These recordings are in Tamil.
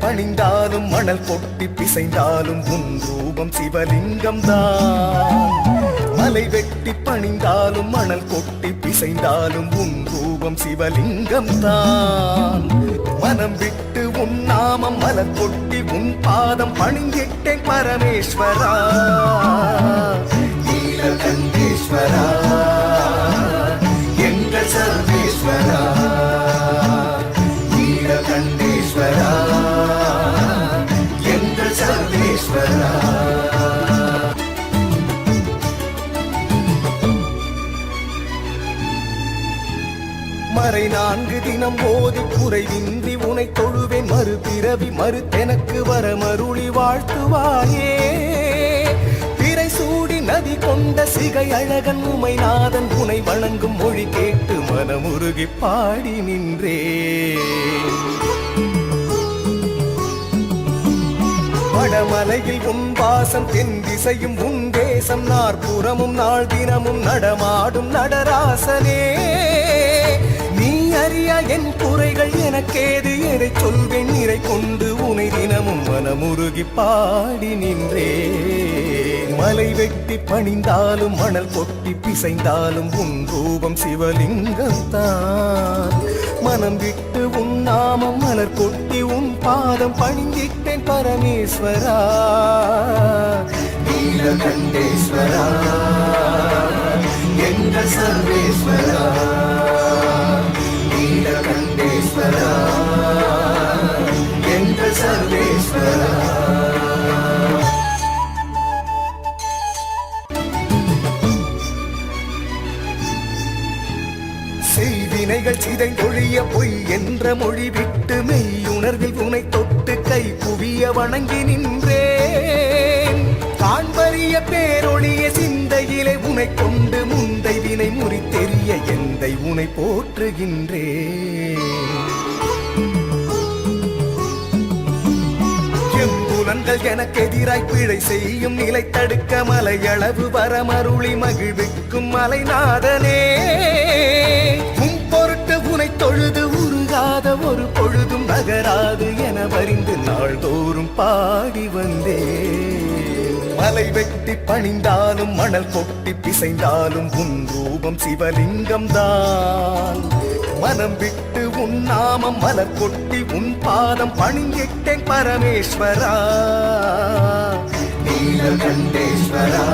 பணிந்தாலும் மணல் கொட்டி பிசைந்தாலும் உன் ரூபம் சிவலிங்கம் தான் மலை வெட்டி பணிந்தாலும் மணல் கொட்டி பிசைந்தாலும் உன் ரூபம் சிவலிங்கம் தான் மனம் விட்டு உன் நாமம் மலர் கொட்டி உன் பாதம் பணிந்திட்டேன் பரமேஸ்வரா. நீலகண்டேஸ்வரா எங்கள் சர்வேஸ்வரா. சர்வேஸ்வரா மறை நான்கு தினம் போது குறைவின்றி உனை தொழுவேன். மறு பிறவி மறுத்தெனக்கு வர மருளி வாழ்த்துவாயே. திரை சூடி நதி கொண்ட சிகை அழகன் உமை நாதன் உனை வணங்கும் மொழி கேட்டு மனமுருகி பாடி நின்றே. வடமலையில் உன் வாசம் தென் திசையும் உன் தேசம். நாற்புறமும் நாள் தினமும் நடமாடும் நடராசனே. நீ அறியா என் குறைகள் எனக்கேது? எதை சொல்வேன்? நிறை கொண்டு உனை தினமும் மனமுருகி பாடி நின்றே. மலை வெட்டி பணிந்தாலும் மணல் கொட்டி பிசைந்தாலும் உன் ரூபம் சிவலிங்கம் தான். மனம் விட்டு உன் நாமம் மலர் கொட்டி உன் பாதம் பணிந்திட்ட பரமேஸ்வரா. நீலகண்டேஸ்வரா. எங்கள் சர்வேஸ்வரா. நீலகண்டேஸ்வரா. எங்கள் சர்வேஸ்வரா. செய்வினைகள் சிதைந்தொழிய பொய் என்ற மொழி விட்டு மெய்யுணர்வில் உனை தொட்டு கை குவிய வணங்கி நின்றேன். காண்பறிய பேரொழிய சிந்தையிலே உனை கொண்டு முந்தை வினை முறித்தெறிய எந்தை உனை போற்றுகின்றேன். புலன்கள் எனக்கு எதிராய் பிழை செய்யும் நிலை தடுக்க மலையளவு வரமருளி மகிழ்விக்கும் மலைநாதனே. உன் பொருட்டு உனை தொழுது உருகாத ஒரு பொழுதும் நகராது என வரிந்து நாள்தோறும் பாடி வந்தே. மலை வெட்டி பணிந்தாலும் மணல் கொட்டி பிசைந்தாலும் உன் ரூபம் சிவலிங்கம் தான் மனம் விட்டு உன் நாமம் மலர் கொட்டி உன் பாதம் பணிந்திட்டேன் பரமேஸ்வரா. நீல கண்டேஸ்வரா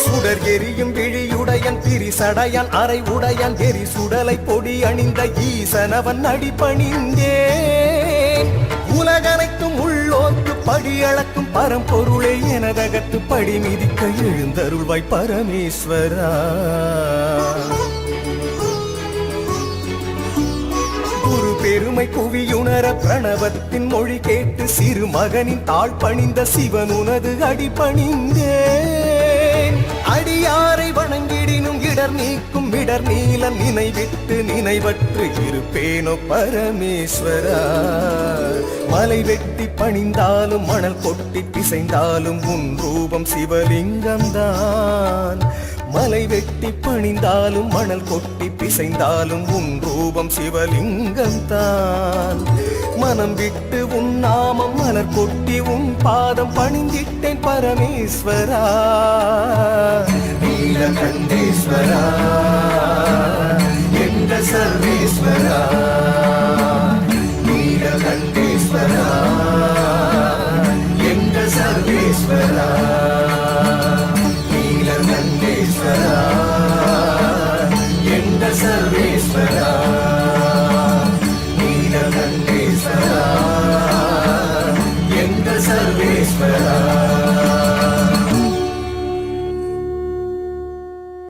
சுடர் எரியும் விழியுடையன் பிரிசடையான் அரை உடையான் எரி சுடலை பொடி அணிந்த ஈசனவன் அடிபணிந்தேன் உலகனைத்தும் உள்ளோர்க்கு படி அளக்கும் பரம்பொருளை எனதகத்து படி மிதிக்க எழுந்தருள்வாய் பரமேஸ்வரா. பெருமை குவியுணர பிரணவத்தின் மொழி கேட்டு சிறு மகனின் தாழ் பணிந்த சிவன் உனது அடி பணிந்தேன். அடியாரை வணங்கிடினும் இடர் நீக்கும் இடர் நீலம் நினைவிட்டு நினைவற்று இருப்பேனோ பரமேஸ்வரா. மலை வெட்டி பணிந்தாலும் மணல் கொட்டி பிசைந்தாலும் உன் ரூபம் சிவலிங்கம்தான். மலை வெட்டி பணிந்தாலும் மணல் கொட்டி பிசைந்தாலும் உன் ரூபம் சிவலிங்கம் தான். மனம் விட்டு உன் நாமம் மலர் கொட்டி உன் பாதம் பணிந்திட்டேன் பரமேஸ்வரா. நீலகண்டேஸ்வரா